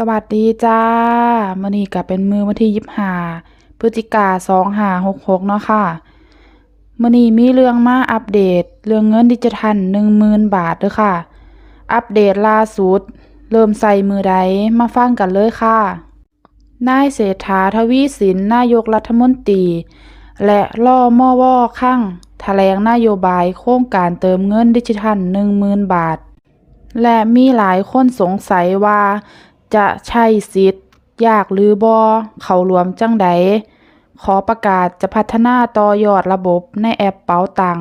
สวัสดีจ้ามื้อนี้ก็เป็นมือวันที่ยิบหาพฤศจิกาสองหาหกหกเนาะค่ะมื้อนี้มีเรื่องมาอัปเดต เรื่องเงินดิจิทัลหนึ่งหมื่นบาทเด้อค่ะ อัปเดตล่าสุด เริ่มใส่มือใดมาฟังกันเลยค่ะ นายเศรษฐาทวีสินนายกรัฐมนตรี และล่อมอวอข้างแถลงนโยบายโครงการเติมเงินดิจิทัลหนึ่งหมื่นบาท และมีหลายคนสงสัยว่า จะใช่สิทธิ์ ยากหรือบอเข้ารวมจังใด ขอประกาศจะพัฒนาต่อยอดระบบในแอปเป๋าตัง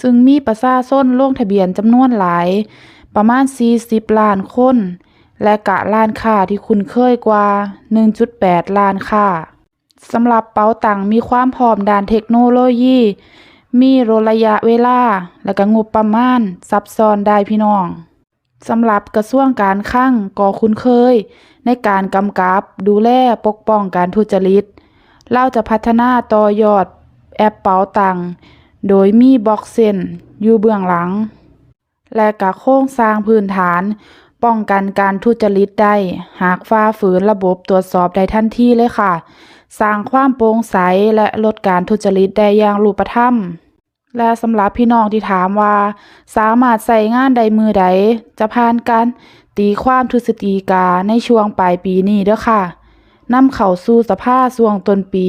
ซึ่งมีประชาชนลงทะเบียนจำนวนหลาย ประมาณ 40 ล้านคน และกะล้านค้าที่คุ้นเคยกว่า 1.8 ล้านค้าสำหรับเป๋าตังมีความพร้อมด้านเทคโนโลยี มีระยะเวลา และก็งบประมาณซับซ้อนได้พี่น้อง สำหรับกระทรวงการคลังก็คุ้นเคย ในการกำกับดูแลปกป้องการทุจริต เราจะพัฒนาต่อยอดแอปเป๋าตังโดยมีบล็อกเซนอยู่เบื้องหลัง และกะโครงสร้างพื้นฐาน ป้องกันการทุจริตได้ หากฝ่าฝืนระบบตรวจสอบได้ทันทีเลยค่ะ สร้างความโปร่งใสและลดการทุจริตได้อย่างรูปธรรม และสำหรับพี่น้องที่ถามว่า สามารถใส่งานใดมือใด จะผ่านการตีความทฤษฎีกาในช่วงปลายปีนี้เด้อค่ะนำเข้าสู่สภาช่วงต้นปี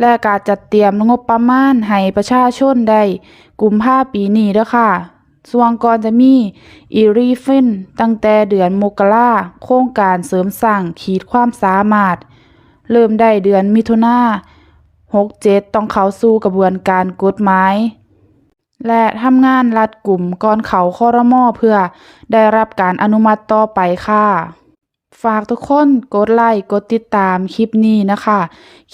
และการจัดเตรียมงบประมาณให้ประชาชนได้กุมภาปีนี้เด้อค่ะส่วนก่อนจะมีอีรีฟินตั้งแต่เดือนมกราโครงการเสริมสร้างขีดความสามารถ เริ่มได้เดือนมิถุนา67ต้องเข้าสู่กระบวนการกฎหมาย และทำงานรัดกลุ่มก่อนเขาคอรมอเพื่อได้รับการอนุมัติต่อไปค่ะ ฝากทุกคนกดไลค์กดติดตามคลิปนี้นะคะ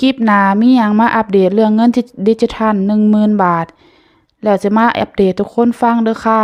คลิปหน้ามีอยังมาอัปเดตเรื่องเงินดิจิทัล10,000บาท แล้วจะมาอัปเดตทุกคนฟังเด้อค่ะ